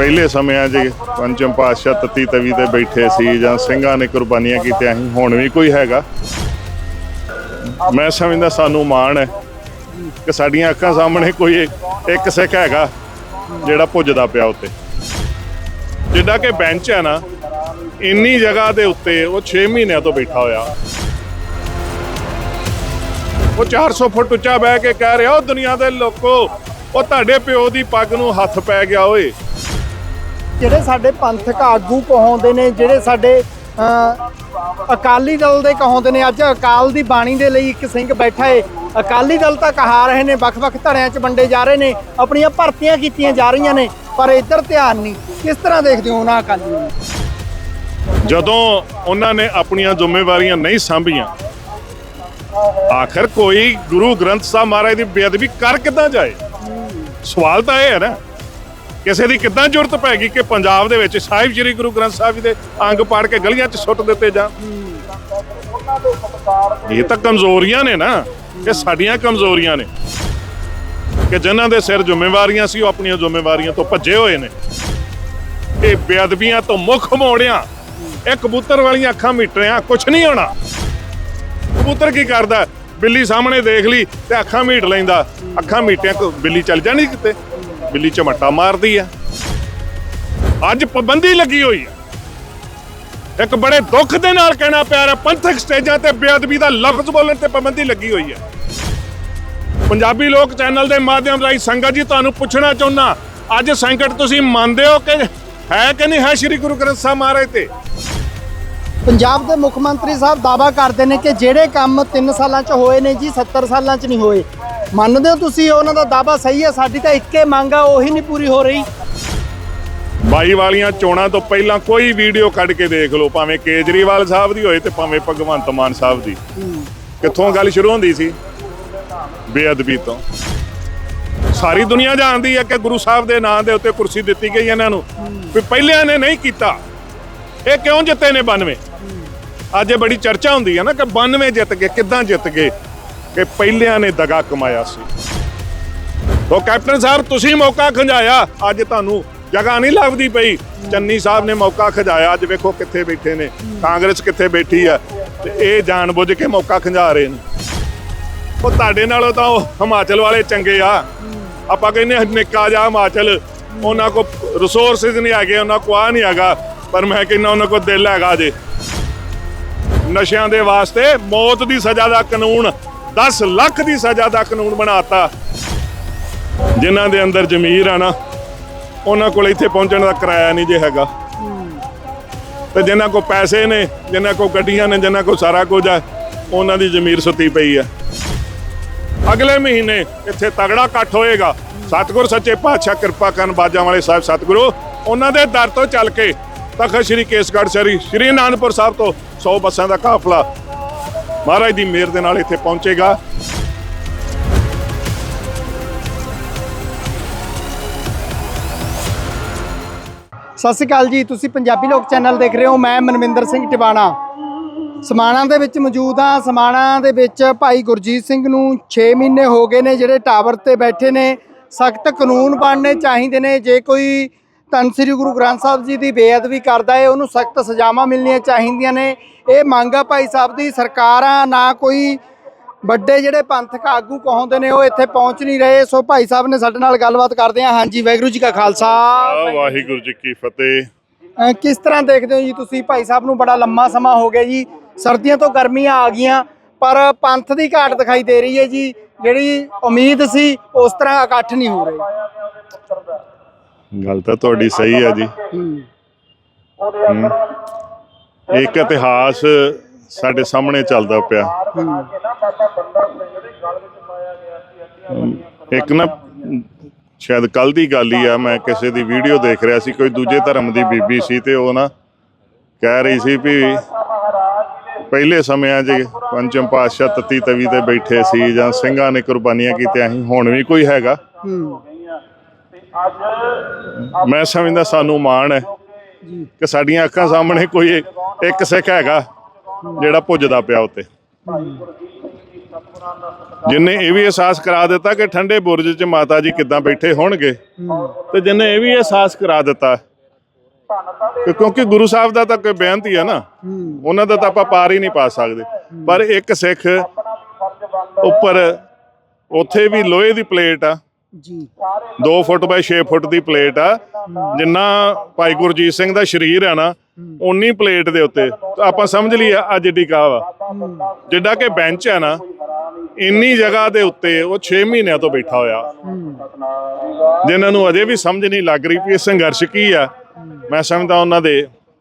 ਪਹਿਲੇ ਸਮਿਆਂ 'ਚ ਪੰਚਮ ਪਾਤਸ਼ਾਹ ਤਤੀ ਤਵੀ ਤੇ ਬੈਠੇ ਸੀ ਜਾਂ ਸਿੰਘਾਂ ਨੇ ਕੁਰਬਾਨੀਆਂ ਕੀਤੀਆਂ ਸੀ, ਹੁਣ ਵੀ ਕੋਈ ਹੈਗਾ। ਮੈਂ ਸਮਝਦਾ ਸਾਨੂੰ ਮਾਣ ਹੈ ਕਿ ਸਾਡੀਆਂ ਅੱਖਾਂ ਸਾਹਮਣੇ ਕੋਈ ਇੱਕ ਸਿੱਖ ਹੈਗਾ ਜਿਹੜਾ ਪੁੱਜਦਾ ਪਿਆ ਉੱਤੇ। ਜਿੱਦਾਂ ਕਿ ਬੈਂਚ ਹੈ ਨਾ, ਇੰਨੀ ਜਗ੍ਹਾ ਦੇ ਉੱਤੇ ਉਹ 6 ਮਹੀਨਿਆਂ ਤੋਂ ਬੈਠਾ ਹੋਇਆ। ਉਹ 400 ਫੁੱਟ ਉੱਚਾ ਬਹਿ ਕੇ ਕਹਿ ਰਿਹਾ ਉਹ ਦੁਨੀਆ ਦੇ ਲੋਕੋ, ਉਹ ਤੁਹਾਡੇ ਪਿਓ ਦੀ ਪੱਗ ਨੂੰ ਹੱਥ ਪੈ ਗਿਆ ਓਏ। ਜਿਹੜੇ ਸਾਡੇ ਪੰਥਕ ਆਗੂ ਕਹਾਉਂਦੇ ਨੇ, ਜਿਹੜੇ ਸਾਡੇ ਅਕਾਲੀ ਦਲ ਦੇ ਕਹਾਉਂਦੇ ਨੇ, ਅੱਜ ਅਕਾਲ ਦੀ ਬਾਣੀ ਦੇ ਲਈ ਇੱਕ ਸਿੰਘ ਬੈਠਾ ਏ। ਅਕਾਲੀ ਦਲ ਤਾਂ ਕਹਾ ਰਹੇ ਨੇ, ਵੱਖ-ਵੱਖ ਧੜਿਆਂ 'ਚ ਵੰਡੇ ਜਾ ਰਹੇ ਨੇ, ਆਪਣੀਆਂ ਭਰਤੀਆਂ ਕੀਤੀਆਂ ਜਾ ਰਹੀਆਂ ਨੇ, ਪਰ ਇੱਧਰ ਧਿਆਨ ਨਹੀਂ। ਕਿਸ ਤਰ੍ਹਾਂ ਦੇਖਦੇ ਹੋ ਉਹਨਾਂ ਅਕਾਲੀਆਂ ਨੂੰ ਜਦੋਂ ਉਹਨਾਂ ਨੇ ਆਪਣੀਆਂ ਜ਼ਿੰਮੇਵਾਰੀਆਂ ਨਹੀਂ ਸੰਭੀਆਂ, ਆਖਰ ਕੋਈ ਗੁਰੂ ਗ੍ਰੰਥ ਸਾਹਿਬ ਮਹਾਰਾਜ ਦੀ ਬੇਅਦਬੀ ਕਰ ਕਿੱਦਾਂ ਜਾਏ? ਸਵਾਲ ਤਾਂ ਇਹ ਹੈ ਨਾ। ਕਿਸੇ ਦੀ ਕਿੱਦਾਂ ਜ਼ਰੂਰਤ ਪੈ ਗਈ ਕਿ ਪੰਜਾਬ ਦੇ ਵਿੱਚ ਸਾਹਿਬ ਸ੍ਰੀ ਗੁਰੂ ਗ੍ਰੰਥ ਸਾਹਿਬ ਜੀ ਦੇ ਅੰਗ ਪਾੜ ਕੇ ਗਲੀਆਂ 'ਚ ਸੁੱਟ ਦਿੱਤੇ ਜਾਣ? ਇਹ ਤਾਂ ਕਮਜ਼ੋਰੀਆਂ ਨੇ ਨਾ, ਇਹ ਸਾਡੀਆਂ ਕਮਜ਼ੋਰੀਆਂ ਨੇ। ਕਿ ਜਿਨ੍ਹਾਂ ਦੇ ਸਿਰ ਜ਼ਿੰਮੇਵਾਰੀਆਂ ਸੀ, ਉਹ ਆਪਣੀਆਂ ਜ਼ਿੰਮੇਵਾਰੀਆਂ ਤੋਂ ਭੱਜੇ ਹੋਏ ਨੇ। ਇਹ ਬੇਅਦਬੀਆਂ ਤੋਂ ਮੁੱਖ ਮੋੜਿਆ, ਇਹ ਕਬੂਤਰ ਵਾਲੀਆਂ ਅੱਖਾਂ ਮੀਟਰਿਆਂ, ਕੁਛ ਨਹੀਂ ਹੋਣਾ। ਕਬੂਤਰ ਕੀ ਕਰਦਾ? ਬਿੱਲੀ ਸਾਹਮਣੇ ਦੇਖ ਲਈ ਤੇ ਅੱਖਾਂ ਮੀਟ ਲੈਂਦਾ। ਅੱਖਾਂ ਮੀਟਿਆਂ ਕੋ ਬਿੱਲੀ ਚੱਲ ਜਾਣੀ ਕਿਤੇ। ਬਿੱਲੀ ਝਮਟਾ ਮਾਰਦੀ ਆ। ਅੱਜ ਪਾਬੰਦੀ ਲੱਗੀ ਹੋਈ ਆ। ਇੱਕ ਬੜੇ ਦੁੱਖ ਦੇ ਨਾਲ ਕਹਿਣਾ ਪਿਆ ਰਿਹਾ ਪੰਥਕ ਸਟੇਜਾਂ ਤੇ ਬੇਅਦਬੀ ਦਾ ਲਫ਼ਜ਼ ਬੋਲਣ ਤੇ ਪਾਬੰਦੀ ਲੱਗੀ ਹੋਈ ਹੈ ਪੰਜਾਬੀ ਲੋਕ ਚੈਨਲ ਦੇ ਮਾਧਿਅਮ ਰਾਹੀਂ ਸੰਗਤ ਜੀ, ਤੁਹਾਨੂੰ ਪੁੱਛਣਾ ਚਾਹੁੰਦਾ ਅੱਜ ਸੰਕਟ ਤੁਸੀਂ ਮੰਨਦੇ ਹੋ ਕਿ ਹੈ ਕਿ ਨਹੀਂ ਹੈ ਸ੍ਰੀ ਗੁਰੂ ਗ੍ਰੰਥ ਸਾਹਿਬ ਮਹਾਰਾਜ ਤੇ? ਪੰਜਾਬ ਦੇ ਮੁੱਖ ਮੰਤਰੀ ਸਾਹਿਬ ਦਾਵਾ ਕਰਦੇ ਨੇ ਕਿ ਜਿਹੜੇ ਕੰਮ 3 ਸਾਲਾਂ 'ਚ ਹੋਏ ਨੇ ਜੀ 70 ਸਾਲਾਂ 'ਚ ਨਹੀਂ ਹੋਏ ਮੰਨਦੇ ਹੋ ਤੁਸੀਂ, ਉਹਨਾਂ ਦਾ ਦਾਵਾ ਸਹੀ ਹੈ, ਸਾਡੀ ਤਾਂ ਇੱਕੇ ਮੰਗ ਆ, ਉਹੀ ਨਹੀਂ ਪੂਰੀ ਹੋ ਰਹੀ। ਬਾਈ ਵਾਲੀਆਂ ਚੋਣਾਂ ਤੋਂ ਪਹਿਲਾਂ ਕੋਈ ਵੀਡੀਓ ਕੱਢ ਕੇ ਦੇਖ ਲਓ, ਭਾਵੇਂ ਕੇਜਰੀਵਾਲ ਸਾਹਿਬ ਦੀ ਹੋਏ ਤੇ ਭਾਵੇਂ ਭਗਵੰਤ ਮਾਨ ਸਾਹਿਬ ਦੀ। ਕਿੱਥੋਂ ਗੱਲ ਸ਼ੁਰੂ ਹੁੰਦੀ ਸੀ? ਬੇਅਦਬੀ ਤੋਂ। ਸਾਰੀ ਦੁਨੀਆ ਜਾਣਦੀ ਹੈ ਕਿ ਗੁਰੂ ਸਾਹਿਬ ਦੇ ਨਾਂ ਦੇ ਉੱਤੇ ਕੁਰਸੀ ਦਿੱਤੀ ਗਈ ਇਹਨਾਂ ਨੂੰ। ਵੀ ਪਹਿਲਿਆਂ ਨੇ ਨਹੀਂ ਕੀਤਾ। ਇਹ ਕਿਉਂ ਜਿੱਤੇ ਨੇ 92 ਅੱਜ ਇਹ ਬੜੀ ਚਰਚਾ ਹੁੰਦੀ ਹੈ ਨਾ ਕਿ 92 ਜਿੱਤ ਗਏ, ਕਿੱਦਾਂ ਜਿੱਤ ਗਏ? ਕਿ ਪਹਿਲਿਆਂ ਨੇ ਦਗਾ ਕਮਾਇਆ ਸੀ। ਉਹ ਕੈਪਟਨ ਸਾਹਿਬ, ਤੁਸੀਂ ਮੌਕਾ ਖੰਜਾਇਆ। ਅੱਜ ਤੁਹਾਨੂੰ ਜਗ੍ਹਾ ਨਹੀਂ ਲੱਭਦੀ ਪਈ। ਚੰਨੀ ਸਾਹਿਬ ਨੇ ਮੌਕਾ ਖੰਜਾਇਆ। ਅੱਜ ਵੇਖੋ ਕਿੱਥੇ ਬੈਠੇ ਨੇ। ਕਾਂਗਰਸ ਕਿੱਥੇ ਬੈਠੀ ਆ। ਤੇ ਇਹ ਜਾਣਬੁੱਝ ਕੇ ਮੌਕਾ ਖੰਜਾ ਰਹੇ ਨੇ। ਉਹ ਤੁਹਾਡੇ ਨਾਲੋਂ ਤਾਂ ਉਹ ਹਿਮਾਚਲ ਵਾਲੇ ਚੰਗੇ ਆ। ਆਪਾਂ ਕਹਿੰਦੇ ਨਿੱਕਾ ਜਿਹਾ ਹਿਮਾਚਲ। ਉਹਨਾਂ ਕੋ ਰਿਸੋਰਸਸ ਨਹੀਂ ਹੈਗੇ, ਉਹਨਾਂ ਕੋ ਆ ਨਹੀਂ ਹੈਗਾ। ਪਰ ਮੈਂ ਕਹਿੰਦਾ ਉਹਨਾਂ ਕੋ ਦਿਲ ਹੈਗਾ ਜੇ। ਨਸ਼ਿਆਂ ਦੇ ਵਾਸਤੇ ਮੌਤ ਦੀ ਸਜ਼ਾ ਦਾ ਕਾਨੂੰਨ 10 ਲੱਖ ਦੀ ਸਜ਼ਾ ਦਾ ਕਾਨੂੰਨ ਬਣਾਤਾ। ਜਿਨ੍ਹਾਂ ਦੇ ਅੰਦਰ ਜ਼ਮੀਰ ਆ ਨਾ, ਉਹਨਾਂ ਕੋਲ ਇੱਥੇ ਪਹੁੰਚਣ ਦਾ ਕਿਰਾਇਆ ਨਹੀਂ ਜੇ ਹੈਗਾ। ਤੇ ਜਿਨ੍ਹਾਂ ਕੋ ਪੈਸੇ ਨੇ, ਜਿਨ੍ਹਾਂ ਕੋ ਗੱਡੀਆਂ ਨੇ, ਜਿਨ੍ਹਾਂ ਕੋ ਸਾਰਾ ਕੁਝ ਆ, ਉਹਨਾਂ ਦੀ ਜ਼ਮੀਰ ਸੁੱਤੀ ਪਈ ਆ। ਅਗਲੇ ਮਹੀਨੇ ਇੱਥੇ ਤਗੜਾ ਇਕੱਠ ਹੋਏਗਾ। ਸਤਿਗੁਰ ਸੱਚੇ ਪਾਤਸ਼ਾਹ ਕਿਰਪਾ ਕਰਨ ਬਾਜਾਂ ਵਾਲੇ ਸਾਹਿਬ ਸਤਿਗੁਰੂ, ਉਹਨਾਂ ਦੇ ਦਰ ਤੋਂ ਚੱਲ ਕੇ ਤਖਤ ਸ੍ਰੀ ਕੇਸਗੜ੍ਹ ਸ੍ਰੀ ਸ੍ਰੀ ਅਨੰਦਪੁਰ ਸਾਹਿਬ ਤੋਂ 100 ਬੱਸਾਂ ਦਾ ਕਾਫਲਾ ਮਹਾਰਾਜ ਦੀ ਮਿਹਰ ਦੇ ਨਾਲ ਇੱਥੇ ਪਹੁੰਚੇਗਾ। ਸਤਿ ਸ਼੍ਰੀ ਅਕਾਲ ਜੀ, ਤੁਸੀਂ ਪੰਜਾਬੀ ਲੋਕ ਚੈਨਲ ਦੇਖ ਰਹੇ ਹੋ, ਮੈਂ ਮਨਵਿੰਦਰ ਸਿੰਘ ਟਿਵਾਣਾ। ਸਮਾਣਾ ਦੇ ਵਿੱਚ ਮੌਜੂਦ ਹਾਂ, ਸਮਾਣਾ ਦੇ ਵਿੱਚ ਭਾਈ ਗੁਰਜੀਤ ਸਿੰਘ ਨੂੰ 6 ਮਹੀਨੇ ਹੋ ਗਏ ਨੇ, ਜਿਹੜੇ ਟਾਵਰ ਤੇ ਬੈਠੇ ਨੇ। ਸਖਤ ਕਾਨੂੰਨ ਬਣਨੇ ਚਾਹੀਦੇ ਨੇ, ਜੇ ਕੋਈ ਧੰਨ ਸ੍ਰੀ ਗੁਰੂ ਗ੍ਰੰਥ ਸਾਹਿਬ ਜੀ ਦੀ ਬੇਅਦਬੀ ਕਰਦਾ ਹੈ ਉਹਨੂੰ ਸਖਤ ਸਜ਼ਾਵਾਂ ਮਿਲਣੀਆਂ ਚਾਹੀਦੀਆਂ ਨੇ। ਇਹ ਮੰਗ ਆ ਭਾਈ ਸਾਹਿਬ ਦੀ ਸਰਕਾਰਾਂ ਨਾ ਕੋਈ ਵੱਡੇ ਜਿਹੜੇ ਪੰਥਕ ਆਗੂ ਕਹਾਉਂਦੇ ਨੇ ਉਹ ਇੱਥੇ ਪਹੁੰਚ ਨਹੀਂ ਰਹੇ। ਸੋ ਭਾਈ ਸਾਹਿਬ ਨੇ ਸਾਡੇ ਨਾਲ ਗੱਲਬਾਤ ਕਰਦੇ ਆ ਹਾਂਜੀ ਵਾਹਿਗੁਰੂ ਜੀ ਕਾ ਖਾਲਸਾ। ਵਾਹਿਗੁਰੂ ਜੀ ਕੀ ਫਤਿਹ। ਕਿਸ ਤਰ੍ਹਾਂ ਦੇਖਦੇ ਹੋ ਜੀ ਤੁਸੀਂ? ਭਾਈ ਸਾਹਿਬ ਨੂੰ ਬੜਾ ਲੰਮਾ ਸਮਾਂ ਹੋ ਗਿਆ ਜੀ। ਸਰਦੀਆਂ ਤੋਂ ਗਰਮੀਆਂ ਆ ਗਈਆਂ ਪਰ ਪੰਥ ਦੀ ਘਾਟ ਦਿਖਾਈ ਦੇ ਰਹੀ ਹੈ ਜੀ। ਜਿਹੜੀ ਉਮੀਦ ਸੀ ਉਸ ਤਰ੍ਹਾਂ ਇਕੱਠ ਨਹੀਂ ਹੋ ਰਹੀ। ਗੱਲ ਤਾਂ ਤੁਹਾਡੀ ਸਹੀ ਹੈ ਜੀ। ਇੱਕ ਇਤਿਹਾਸ ਸਾਡੇ ਸਾਹਮਣੇ ਚੱਲਦਾ ਪਿਆ। ਇੱਕ ਨਾ, ਸ਼ਾਇਦ ਕੱਲ ਦੀ ਗੱਲ ਹੀ ਆ, ਮੈਂ ਕਿਸੇ ਦੀ ਵੀਡੀਓ ਦੇਖ ਰਿਹਾ ਸੀ, ਕੋਈ ਦੂਜੇ ਧਰਮ ਦੀ ਬੀਬੀ ਸੀ ਤੇ ਉਹ ਨਾ ਕਹਿ ਰਹੀ ਸੀ ਵੀ ਪਹਿਲੇ ਸਮਿਆਂ 'ਚ ਪੰਚਮ ਪਾਤਸ਼ਾਹ ਤਤੀ ਤਵੀ ਤੇ ਬੈਠੇ ਸੀ ਜਾਂ ਸਿੰਘਾਂ ਨੇ ਕੁਰਬਾਨੀਆਂ ਕੀਤੀਆਂ ਸੀ, ਹੁਣ ਵੀ ਕੋਈ ਹੈਗਾ। ਮੈਂ ਸਮਝਦਾ ਸਾਨੂੰ ਮਾਣ ਹੈ ਕਿ ਸਾਡੀਆਂ ਅੱਖਾਂ ਸਾਹਮਣੇ ਕੋਈ ਇੱਕ ਸਿੱਖ ਹੈਗਾ ਜਿਹੜਾ ਪੁੱਜਦਾ ਪਿਆ ਉੱਤੇ। ਜਿਨੇ ਇਹ ਵੀ ਅਹਿਸਾਸ ਕਰਾ ਦਿੱਤਾ ਕਿ ਠੰਡੇ ਬੁਰਜ 'ਚ ਮਾਤਾ ਜੀ ਕਿੱਦਾਂ ਬੈਠੇ ਹੋਣਗੇ, ਤੇ ਜਿਨੇ ਇਹ ਵੀ ਅਹਿਸਾਸ ਕਰਾ ਦਿੱਤਾ ਕਿਉਂਕਿ ਗੁਰੂ ਸਾਹਿਬ ਦਾ ਤਾਂ ਕੋਈ ਬੇਨਤੀ ਹੀ ਹੈ ਨਾ, ਉਹਨਾਂ ਦਾ ਤਾਂ ਆਪਾਂ ਪਾਰ ਹੀ ਨਹੀਂ ਪਾ ਸਕਦੇ। ਪਰ ਇੱਕ ਸਿੱਖ ਉੱਪਰ ਉੱਥੇ ਵੀ ਲੋਹੇ ਦੀ ਪਲੇਟ ਆ ਜੀ। 2 ਫੁੱਟ ਬਾਈ 6 ਫੁੱਟ ਦੀ ਪਲੇਟ ਆ। ਜਿੰਨਾ ਭਾਈ ਗੁਰਜੀਤ ਸਿੰਘ ਦਾ ਸਰੀਰ ਆ ਨਾ ਉਨੀ ਪਲੇਟ ਦੇ ਉੱਤੇ। ਆਪਾਂ ਸਮਝ ਲਈਏ ਆ ਜਿੱਡੀ ਕਾਹ ਵਾ ਜਿੱਡਾ ਕਿ ਬੈਂਚ ਆ ਨਾ, ਇੰਨੀ ਜਗ੍ਹਾ ਦੇ ਉੱਤੇ ਉਹ 6 ਮਹੀਨਿਆਂ ਤੋਂ ਬੈਠਾ ਹੋਇਆ। ਜਿਨ੍ਹਾਂ ਨੂੰ ਅਜੇ ਵੀ ਸਮਝ ਨਹੀਂ ਲੱਗ ਰਹੀ ਕਿ ਇਹ ਸੰਘਰਸ਼ ਕੀ ਆ। ਮੈਂ ਸਮਝਦਾ ਉਹਨਾਂ ਦੇ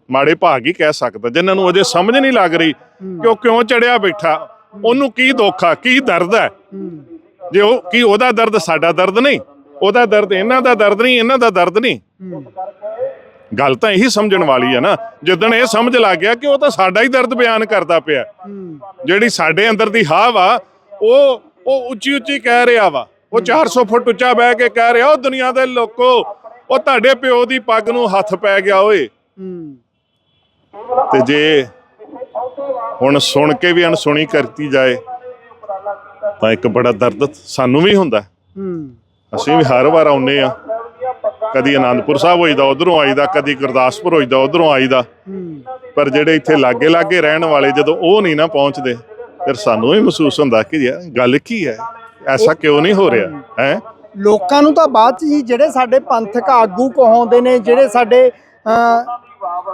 ਮਾੜੇ ਭਾਗ ਹੀ ਕਹਿ ਸਕਦਾ। ਜਿਨ੍ਹਾਂ ਨੂੰ ਅਜੇ ਸਮਝ ਨਹੀਂ ਲੱਗ ਰਹੀ ਕਿ ਉਹ ਕਿਉਂ ਚੜਿਆ ਬੈਠਾ। ਉਹਨੂੰ ਕੀ ਦੁੱਖ ਆ, ਕੀ ਦਰਦ ਹੈ ਜੇ ਉਹ ਕੀ ਉਹਦਾ ਦਰਦ ਸਾਡਾ ਦਰਦ ਨਹੀਂ? ਉਹਦਾ ਦਰਦ ਇਹਨਾਂ ਦਾ ਦਰਦ ਨਹੀਂ, ਇਹਨਾਂ ਦਾ ਦਰਦ ਨਹੀਂ। ਗੱਲ ਤਾਂ ਇਹੀ ਸਮਝਣ ਵਾਲੀ ਹੈ ਨਾ। ਜਿੱਦਣ ਇਹ ਸਮਝ ਲੱਗ ਗਿਆ ਕਿ ਉਹ ਤਾਂ ਸਾਡਾ ਹੀ ਦਰਦ ਬਿਆਨ ਕਰਦਾ ਪਿਆ। ਜਿਹੜੀ ਸਾਡੇ ਅੰਦਰ ਦੀ ਹਾਵ ਆ, ਉਹ ਉਹ ਉੱਚੀ ਉੱਚੀ ਕਹਿ ਰਿਹਾ ਵਾ। ਉਹ 400 ਫੁੱਟ ਉੱਚਾ ਬਹਿ ਕੇ ਕਹਿ ਰਿਹਾ, ਉਹ ਦੁਨੀਆ ਦੇ ਲੋਕੋ, ਉਹ ਤੁਹਾਡੇ ਪਿਓ ਦੀ ਪੱਗ ਨੂੰ ਹੱਥ ਪੈ ਗਿਆ ਓਏ। ਤੇ ਜੇ ਹੁਣ ਸੁਣ ਕੇ ਵੀ ਅਣਸੁਣੀ ਕਰਤੀ ਜਾਏ ਤਾਂ ਇੱਕ ਬੜਾ ਦਰਦ ਸਾਨੂੰ ਵੀ ਹੁੰਦਾ। ਅਸੀਂ ਵੀ ਹਰ ਵਾਰ ਆਉਨੇ ਆ ਕਦੀ ਆਨੰਦਪੁਰ ਸਾਹਿਬ ਹੋਈਦਾ ਉਧਰੋਂ ਆਈਦਾ ਕਦੀ ਗੁਰਦਾਸਪੁਰ ਹੋਈਦਾ ਉਧਰੋਂ ਆਈਦਾ। ਪਰ ਜਿਹੜੇ ਇੱਥੇ ਲਾਗੇ ਲਾਗੇ ਰਹਿਣ ਵਾਲੇ ਜਦੋਂ ਉਹ ਨਹੀਂ ਨਾ ਪਹੁੰਚਦੇ ਫਿਰ ਸਾਨੂੰ ਵੀ ਮਹਿਸੂਸ ਹੁੰਦਾ ਕਿ ਯਾਰ ਗੱਲ ਕੀ ਹੈ? ਐਸਾ ਕਿਉਂ ਨਹੀਂ ਹੋ ਰਿਹਾ? ਹੈ। ਲੋਕਾਂ ਨੂੰ ਤਾਂ ਬਾਅਦ ਚ ਜਿਹੜੇ ਸਾਡੇ ਪੰਥਕ ਆਗੂ ਕਹਾਉਂਦੇ ਨੇ ਜਿਹੜੇ ਸਾਡੇ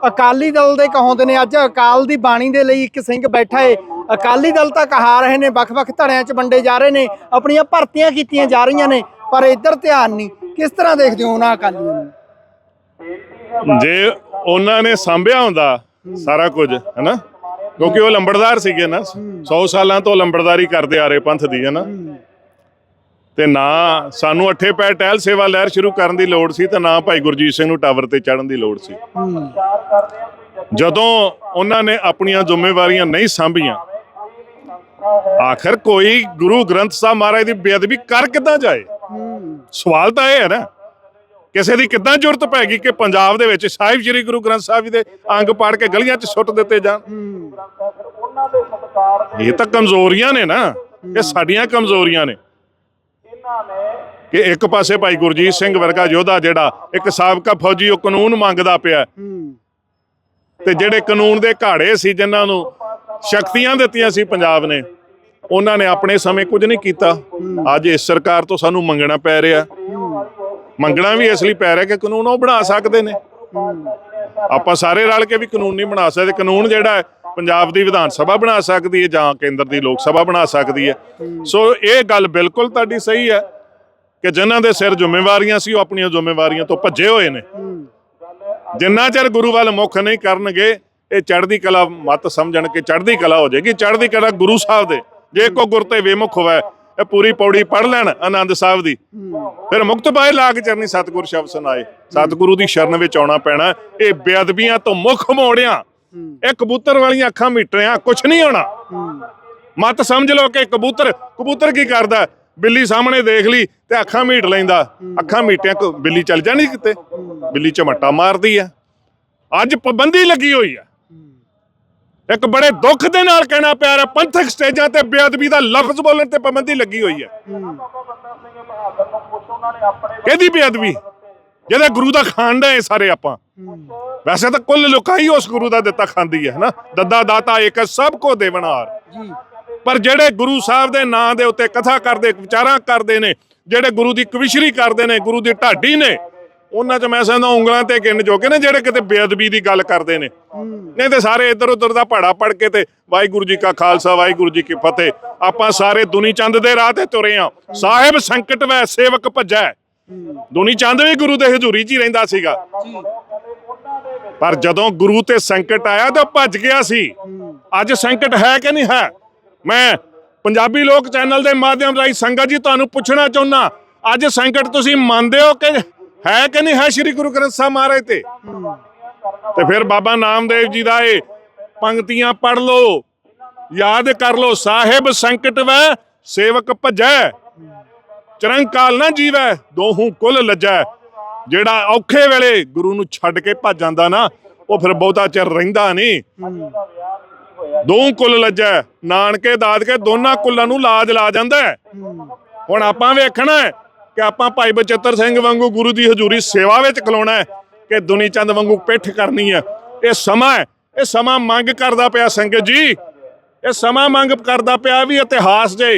ਅਕਾਲੀ ਦਲ ਦੇ ਕਹਾਉਂਦੇ ਨੇ। ਅੱਜ ਅਕਾਲ ਦੀ ਬਾਣੀ ਦੇ ਲਈ ਇੱਕ ਸਿੰਘ ਬੈਠਾ ਏ। ਅਕਾਲੀ ਦਲ ਤਾਂ ਕਹਾ ਰਹੇ ਨੇ, ਵੱਖ-ਵੱਖ ਧੜਿਆਂ 'ਚ ਵੰਡੇ ਜਾ ਰਹੇ ਨੇ। ਆਪਣੀਆਂ ਭਰਤੀਆਂ ਕੀਤੀਆਂ ਜਾ ਰਹੀਆਂ ਨੇ, ਪਰ ਇੱਧਰ ਧਿਆਨ ਨਹੀਂ। ਕਿਸ ਤਰ੍ਹਾਂ ਦੇਖਦੇ ਹੋ ਉਹਨਾਂ ਅਕਾਲੀਆਂ ਨੂੰ? ਜੇ ਉਹਨਾਂ ਨੇ ਸੰਭਿਆ ਹੁੰਦਾ ਸਾਰਾ ਕੁਝ, ਹੈਨਾ? ਕਿਉਂਕਿ ਉਹ ਲੰਬੜਦਾਰ ਸੀਗੇ ਨਾ। 100 ਸਾਲਾਂ ਤੋਂ ਲੰਬੜਦਾਰੀ ਕਰਦੇ ਆ ਰਹੇ ਪੰਥ ਦੀ, ਹੈਨਾ? ਤੇ ਨਾ ਸਾਨੂੰ ਅੱਠੇ ਪੈ ਟਹਿਲ ਸੇਵਾ ਲਹਿਰ ਸ਼ੁਰੂ ਕਰਨ ਦੀ ਲੋੜ ਸੀ ਤੇ ਨਾ ਭਾਈ ਗੁਰਜੀਤ ਸਿੰਘ ਨੂੰ ਟਾਵਰ ਤੇ ਚੜਨ ਦੀ ਲੋੜ ਸੀ। ਜਦੋਂ ਉਹਨਾਂ ਨੇ ਆਪਣੀਆਂ ਜ਼ਿੰਮੇਵਾਰੀਆਂ ਨਹੀਂ ਸੰਭੀਆਂ, ਆਖਰ ਕੋਈ ਗੁਰੂ ਗ੍ਰੰਥ ਸਾਹਿਬ ਮਹਾਰਾਜ ਦੀ ਬੇਅਦਬੀ ਕਰ ਕਿੱਦਾਂ ਜਾਏ? ਸਵਾਲ ਤਾਂ ਇਹ ਹੈ ਨਾ, ਕਿਸੇ ਦੀ ਕਿੱਦਾਂ ਜ਼ਰੂਰਤ ਪੈ ਗਈ ਕਿ ਪੰਜਾਬ ਦੇ ਵਿੱਚ ਸਾਹਿਬ ਸ੍ਰੀ ਗੁਰੂ ਗ੍ਰੰਥ ਸਾਹਿਬ ਜੀ ਦੇ ਅੰਗ ਪਾੜ ਕੇ ਗਲੀਆਂ 'ਚ ਸੁੱਟ ਦਿੱਤੇ ਜਾਣ? ਇਹ ਤਾਂ ਕਮਜ਼ੋਰੀਆਂ ਨੇ ਨਾ, ਇਹ ਸਾਡੀਆਂ ਕਮਜ਼ੋਰੀਆਂ ਨੇ। ਕਿ ਇੱਕ ਪਾਸੇ ਭਾਈ ਗੁਰਜੀਤ ਸਿੰਘ ਵਰਗਾ ਯੋਧਾ ਜਿਹੜਾ ਇੱਕ ਸਾਬਕਾ ਫੌਜੀ ਉਹ ਕਾਨੂੰਨ ਮੰਗਦਾ ਪਿਆ। ਤੇ ਜਿਹੜੇ ਕਾਨੂੰਨ ਦੇ ਘਾੜੇ ਸੀ ਜਿਨ੍ਹਾਂ ਨੂੰ ਸ਼ਕਤੀਆਂ ਦਿੱਤੀਆਂ ਸੀ ਪੰਜਾਬ ਨੇ, ਉਹਨਾਂ ਨੇ ਆਪਣੇ ਸਮੇਂ ਕੁਝ ਨਹੀਂ ਕੀਤਾ। ਅੱਜ ਇਸ ਸਰਕਾਰ ਤੋਂ ਸਾਨੂੰ ਮੰਗਣਾ ਪੈ ਰਿਹਾ। ਮੰਗਣਾ ਵੀ ਇਸ ਲਈ ਪੈ ਰਿਹਾ ਕਿ ਕਾਨੂੰਨ ਉਹ ਬਣਾ ਸਕਦੇ ਨੇ। ਆਪਾਂ ਸਾਰੇ ਰਲ ਕੇ ਵੀ ਕਾਨੂੰਨ ਨਹੀਂ ਬਣਾ ਸਕਦੇ। ਕਾਨੂੰਨ ਜਿਹੜਾ ਪੰਜਾਬ ਦੀ ਵਿਧਾਨ ਸਭਾ ਬਣਾ ਸਕਦੀ ਹੈ ਜਾਂ ਕੇਂਦਰ ਦੀ ਲੋਕ ਸਭਾ ਬਣਾ ਸਕਦੀ ਹੈ। ਸੋ ਇਹ ਗੱਲ ਬਿਲਕੁਲ ਤੁਹਾਡੀ ਸਹੀ ਹੈ ਕਿ ਜਿਨ੍ਹਾਂ ਦੇ ਸਿਰ ਜ਼ਿੰਮੇਵਾਰੀਆਂ ਸੀ, ਉਹ ਆਪਣੀਆਂ ਜ਼ਿੰਮੇਵਾਰੀਆਂ ਤੋਂ ਭੱਜੇ ਹੋਏ ਨੇ। ਜਿੰਨਾ ਚਿਰ ਗੁਰੂ ਵੱਲ ਮੁੱਖ ਨਹੀਂ ਕਰਨਗੇ, ਇਹ ਚੜ੍ਹਦੀ ਕਲਾ ਮਤ ਸਮਝਣ ਕਿ ਚੜ੍ਹਦੀ ਕਲਾ ਹੋ ਜਾਏਗੀ। ਚੜ੍ਹਦੀ ਕਲਾ ਗੁਰੂ ਸਾਹਿਬ ਦੇ। ਜੇ ਕੋ ਗੁਰ ਤੇ ਵਿਮੁਖ ਹੋਵੇ, ਇਹ ਪੂਰੀ ਪੌੜੀ ਪੜ ਲੈਣ ਆਨੰਦ ਸਾਹਿਬ ਦੀ। ਫਿਰ ਮੁਕਤ ਪਾਏ ਲਾਗ ਚਰਨੀ ਸਤਿਗੁਰ ਸ਼ਬਦ ਸੁਣਾਏ। ਸਤਿਗੁਰੂ ਦੀ ਸ਼ਰਨ ਵਿੱਚ ਆਉਣਾ ਪੈਣਾ। ਇਹ ਬੇਅਦਬੀਆਂ ਤੋਂ ਮੁੱਖ ਮੋੜਿਆ। ਇਹ ਕਬੂਤਰ ਵਾਲੀਆਂ ਅੱਖਾਂ ਮੀਟਰਿਆਂ ਕੁਛ ਨਹੀਂ ਹੋਣਾ। ਮਤ ਸਮਝ ਲਓ ਕਿ ਕਬੂਤਰ ਕਬੂਤਰ ਕੀ ਕਰਦਾ? ਬਿੱਲੀ ਸਾਹਮਣੇ ਦੇਖ ਲਈ ਤੇ ਅੱਖਾਂ ਮੀਟ ਲੈਂਦਾ। ਅੱਖਾਂ ਮੀਟਿਆ ਬਿੱਲੀ ਚੱਲ ਜਾਣੀ ਕਿਤੇ? ਬਿੱਲੀ ਝਮਟਾ ਮਾਰਦੀ ਆ। ਅੱਜ ਪਾਬੰਦੀ ਲੱਗੀ ਹੋਈ ਆ। ਇੱਕ ਬੜੇ ਦੁੱਖ ਦੇ ਨਾਲ ਕਹਿਣਾ ਪਿਆ ਰਿਹਾ, ਪੰਥਕ ਸਟੇਜਾਂ ਤੇ ਬੇਅਦਬੀ ਦਾ ਲਫ਼ਜ਼ ਬੋਲਣ ਤੇ ਪਾਬੰਦੀ ਲੱਗੀ ਹੋਈ ਹੈ ਕਿਹਦੀ ਬੇਅਦਬੀ? ਜਿਹਦੇ ਗੁਰੂ ਦਾ ਖਾਂਡਾ ਹੈ ਸਾਰੇ ਆਪਾਂ। ਵੈਸੇ ਤਾਂ ਕੁੱਲ ਲੁਕਾਈ ਉਸ ਗੁਰੂ ਦਾ ਦਿੱਤਾ ਖਾਂਦੀ ਹੈ ਹਨਾ? ਦੱਦਾ ਦਾਤਾ ਇੱਕ ਸਭ ਕੋ ਦੇਵਨਾਰ। ਜੀ। ਪਰ ਜਿਹੜੇ ਗੁਰੂ ਸਾਹਿਬ ਦੇ ਨਾਂ ਦੇ ਉੱਤੇ ਕਥਾ ਕਰਦੇ ਵਿਚਾਰਾਂ ਕਰਦੇ ਨੇ ਜਿਹੜੇ ਗੁਰੂ ਦੀ ਕਵਿਸ਼ਰੀ ਕਰਦੇ ਨੇ ਗੁਰੂ ਦੀ ਢਾਡੀ ਨੇ ਉਹਨਾਂ 'ਚ ਮੈਂ ਸਮਝਦਾ ਉਂਗਲਾਂ ਤੇ ਗਿਣ ਜੋਗੇ ਨੇ ਜਿਹੜੇ ਕਿਤੇ ਬੇਅਦਬੀ ਦੀ ਗੱਲ ਕਰਦੇ ਨੇ। ਨਹੀਂ ਤੇ ਸਾਰੇ ਇੱਧਰ ਉੱਧਰ ਦਾ ਪਹਾੜਾ ਪੜ ਕੇ ਤੇ ਵਾਹਿਗੁਰੂ ਜੀ ਕਾ ਖਾਲਸਾ ਵਾਹਿਗੁਰੂ ਜੀ ਕੀ ਫਤਿਹ। ਆਪਾਂ ਸਾਰੇ ਦੁਨੀ ਚੰਦ ਦੇ ਰਾਹ ਤੇ ਤੁਰੇ ਆ। ਸਾਹਿਬ ਸੰਕਟ ਵੈ ਸੇਵਕ ਭੱਜੈ। ਦੁਨੀ ਚੰਦ ਵੀ ਗੁਰੂ ਦੇ ਹਜ਼ੂਰੀ 'ਚ ਹੀ ਰਹਿੰਦਾ ਸੀਗਾ। ਪਰ ਜਦੋਂ ਗੁਰੂ ਤੇ ਸੰਕਟ ਆਇਆ ਤਾਂ ਭੱਜ ਗਿਆ ਸੀ। ਅੱਜ ਸੰਕਟ ਹੈ ਕਿ ਨਹੀਂ ਹੈ? ਮੈਂ ਪੰਜਾਬੀ ਲੋਕ ਚੈਨਲ ਦੇ ਮਾਧਿਅਮ ਰਾਹੀਂ ਸੰਗਤ ਜੀ ਤੁਹਾਨੂੰ ਪੁੱਛਣਾ ਚਾਹੁੰਦਾ ਅੱਜ ਸੰਕਟ ਤੁਸੀਂ ਮੰਨਦੇ ਹੋ ਕਿ ਹੈ ਕਿ ਨਹੀਂ ਹੈ ਸ੍ਰੀ ਗੁਰੂ ਗ੍ਰੰਥ ਸਾਹਿਬ ਮਹਾਰਾਜ ਤੇ? ਤੇ ਫਿਰ ਬਾਬਾ ਨਾਮਦੇਵ ਜੀ ਦਾ ਇਹ ਪੰਕਤੀਆਂ ਪੜ ਲਓ ਯਾਦ ਕਰ ਲਓ ਸਾਹਿਬ ਸੰਕਟ ਵੈ ਸੇਵਕ ਭਜੈ ਚਰੰਕਾਲ ਨਾ ਜੀਵੈ ਦੋਹੂ ਕੁਲ ਲੱਜੈ। ਜਿਹੜਾ ਔਖੇ ਵੇਲੇ ਗੁਰੂ ਨੂੰ ਛੱਡ ਕੇ ਭੱਜ ਜਾਂਦਾ ਨਾ, ਉਹ ਫਿਰ ਬਹੁਤਾ ਚਿਰ ਰਹਿੰਦਾ ਨਹੀਂ। ਦੋ ਕੁੱਲ ਲੱਜੈ, ਨਾਨਕੇ, ਦਾਦਕੇ, ਦੋਨਾਂ ਕੁੱਲਾਂ ਨੂੰ ਲਾਜ ਲਾ ਜਾਂਦਾ ਹੁਣ ਆਪਾਂ ਵੇਖਣਾ ਹੈ ਕਿ ਆਪਾਂ ਭਾਈ ਬਚਿੱਤਰ ਸਿੰਘ ਵਾਂਗੂ ਗੁਰੂ ਦੀ ਹਜ਼ੂਰੀ ਸੇਵਾ ਵਿੱਚ ਖਲੋਣਾ ਹੈ ਕਿ ਦੁਨੀ ਚੰਦ ਵਾਂਗੂ ਪਿੱਠ ਕਰਨੀ ਹੈ। ਇਹ ਸਮਾਂ ਹੈ, ਇਹ ਸਮਾਂ ਮੰਗ ਕਰਦਾ ਪਿਆ ਸੰਗਤ ਜੀ। ਇਹ ਸਮਾਂ ਮੰਗ ਕਰਦਾ ਪਿਆ ਵੀ ਇਤਿਹਾਸ ਜੇ,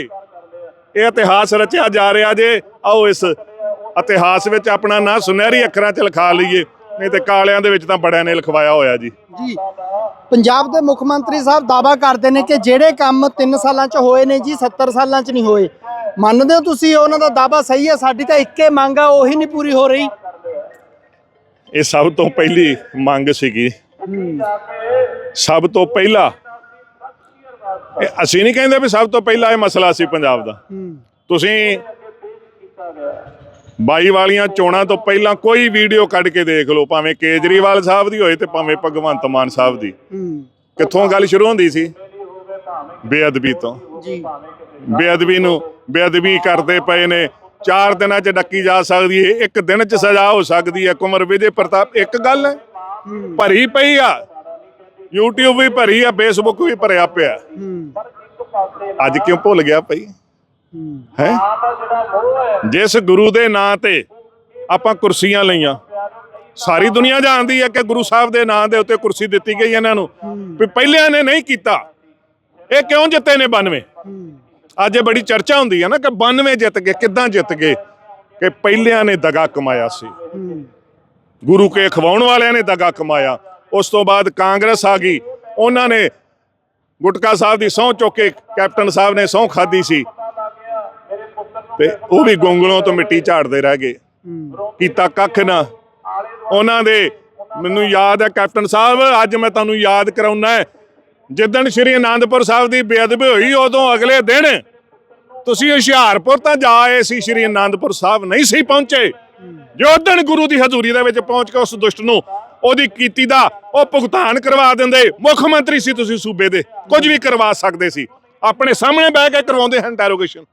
ਇਹ ਇਤਿਹਾਸ ਰਚਿਆ ਜਾ ਰਿਹਾ ਜੇ। ਆਓ ਇਸ ਇਤਿਹਾਸ ਵਿੱਚ ਆਪਣਾ ਨਾਂ ਸੁਨਹਿਰੀ ਅੱਖਰਾਂ 'ਚ ਲਿਖਾ ਲਈਏ। ਨਹੀਂ ਤੇ ਕਾਲਿਆਂ ਦੇ ਵਿੱਚ ਤਾਂ ਬੜਿਆਂ ਨੇ ਲਿਖਵਾਇਆ ਹੋਇਆ ਜੀ। ਜੀ ਪੰਜਾਬ ਦੇ ਮੁੱਖ ਮੰਤਰੀ ਸਾਹਿਬ ਦਾਵਾ ਕਰਦੇ ਨੇ ਕਿ ਜਿਹੜੇ ਕੰਮ 3 ਸਾਲਾਂ 'ਚ ਹੋਏ ਨੇ ਜੀ 70 ਸਾਲਾਂ 'ਚ ਨਹੀਂ ਹੋਏ। ਮੰਨਦੇ ਹੋ ਤੁਸੀਂ ਉਹਨਾਂ ਦਾ ਦਾਵਾ ਸਹੀ ਹੈ? ਸਾਡੀ ਤਾਂ ਇੱਕੇ ਮੰਗ ਆ ਉਹੀ ਨਹੀਂ ਪੂਰੀ ਹੋ ਰਹੀ। ਇਹ ਸਭ ਤੋਂ ਪਹਿਲੀ ਮੰਗ ਸੀਗੀ। ਸਭ ਤੋਂ ਪਹਿਲਾ ਅਸੀਂ ਨਹੀਂ ਕਹਿੰਦੇ ਵੀ ਸਭ ਤੋਂ ਪਹਿਲਾ ਇਹ ਮਸਲਾ ਸੀ ਪੰਜਾਬ ਦਾ। ਤੁਸੀਂ 22 ਵਾਲੀਆਂ ਚੋਣਾਂ ਤੋਂ ਪਹਿਲਾਂ ਕੋਈ ਵੀਡੀਓ ਕੱਢ ਕੇ ਦੇਖ ਲਓ ਭਾਵੇਂ ਕੇਜਰੀਵਾਲ ਸਾਹਿਬ ਦੀ ਹੋਏ ਤੇ ਭਾਵੇਂ ਭਗਵੰਤ ਮਾਨ ਸਾਹਿਬ ਦੀ। ਕਿੱਥੋਂ ਗੱਲ ਸ਼ੁਰੂ ਹੁੰਦੀ ਸੀ? ਬੇਅਦਬੀ ਤੋਂ। ਜੀ। ਬੇਅਦਬੀ ਨੂੰ ਬੇਅਦਬੀ ਕਰਦੇ ਪਏ ਨੇ। ਚਾਰ ਦਿਨਾਂ 'ਚ ਡੱਕੀ ਜਾ ਸਕਦੀ ਹੈ ਇੱਕ ਦਿਨ 'ਚ ਸਜ਼ਾ ਹੋ ਸਕਦੀ ਹੈ ਕੁਮਰ ਵਿਜੇ ਪ੍ਰਤਾਪ ਇੱਕ ਗੱਲ ਹੈ ਭਰੀ ਪਈ ਆ। YouTube ਵੀ ਭਰੀ ਆ Facebook ਵੀ ਭਰਿਆ ਪਿਆ। ਅੱਜ ਕਿਉਂ ਭੁੱਲ ਗਿਆ ਪਈ ਹੈ? ਜਿਸ ਗੁਰੂ ਦੇ ਨਾਂ ਤੇ ਆਪਾਂ ਕੁਰਸੀਆਂ ਲਈਆਂ। ਸਾਰੀ ਦੁਨੀਆ ਜਾਣਦੀ ਹੈ ਕਿ ਗੁਰੂ ਸਾਹਿਬ ਦੇ ਨਾਂ ਦੇ ਉੱਤੇ ਕੁਰਸੀ ਦਿੱਤੀ ਗਈ ਇਹਨਾਂ ਨੂੰ। ਵੀ ਪਹਿਲਿਆਂ ਨੇ ਨਹੀਂ ਕੀਤਾ। ਇਹ ਕਿਉਂ ਜਿੱਤੇ ਨੇ 92 ਅੱਜ ਇਹ ਬੜੀ ਚਰਚਾ ਹੁੰਦੀ ਹੈ ਨਾ ਕਿ 92 ਜਿੱਤ ਗਏ ਕਿੱਦਾਂ ਜਿੱਤ ਗਏ? ਕਿ ਪਹਿਲਿਆਂ ਨੇ ਦਗਾ ਕਮਾਇਆ ਸੀ। ਗੁਰੂ ਕੇ ਖਵਾਉਣ ਵਾਲਿਆਂ ਨੇ ਦਗਾ ਕਮਾਇਆ। ਉਸ ਤੋਂ ਬਾਅਦ ਕਾਂਗਰਸ ਆ ਗਈ। ਉਹਨਾਂ ਨੇ ਗੁਟਕਾ ਸਾਹਿਬ ਦੀ ਸਹੁੰ ਚੁੱਕ ਕੇ ਕੈਪਟਨ ਸਾਹਿਬ ਨੇ ਸਹੁੰ ਖਾਦੀ ਸੀ। ਤੇ ਉਹ ਵੀ ਗੋਂਗਲੋਂ ਤੋਂ ਮਿੱਟੀ ਝਾੜਦੇ ਰਹਿ ਗਏ। ਕੀਤਾ ਕੱਖ ਨਾ। ਉਹਨਾਂ ਦੇ ਮੈਨੂੰ ਯਾਦ ਹੈ ਕੈਪਟਨ ਸਾਹਿਬ ਅੱਜ ਮੈਂ ਤੁਹਾਨੂੰ ਯਾਦ ਕਰਾਉਣਾ ਹੈ। ਜਿੱਦਣ ਸ਼੍ਰੀ ਅਨੰਦਪੁਰ ਸਾਹਿਬ ਦੀ ਬੇਅਦਬੀ ਹੋਈ ਉਦੋਂ ਅਗਲੇ ਦਿਨ ਤੁਸੀਂ ਹੁਸ਼ਿਆਰਪੁਰ ਤਾਂ ਜਾ ਆਏ ਸੀ ਸ਼੍ਰੀ ਅਨੰਦਪੁਰ ਸਾਹਿਬ ਨਹੀਂ ਸੀ ਪਹੁੰਚੇ। ਜੋ ਉਦਣ ਗੁਰੂ ਦੀ ਹਜ਼ੂਰੀ ਦੇ ਵਿੱਚ ਪਹੁੰਚ ਕੇ ਉਸ ਦੁਸ਼ਟ ਨੂੰ ਉਹਦੀ ਕੀਤੀ ਦਾ ਉਹ ਭੁਗਤਾਨ ਕਰਵਾ ਦਿੰਦੇ। ਮੁੱਖ ਮੰਤਰੀ ਸੀ ਤੁਸੀਂ ਸੂਬੇ ਦੇ ਕੁਝ ਵੀ ਕਰਵਾ ਸਕਦੇ ਸੀ। ਆਪਣੇ ਸਾਹਮਣੇ ਬਹਿ ਕੇ ਕਰਵਾਉਂਦੇ ਹਨ ਇੰਟਰੋਗੇਸ਼ਨ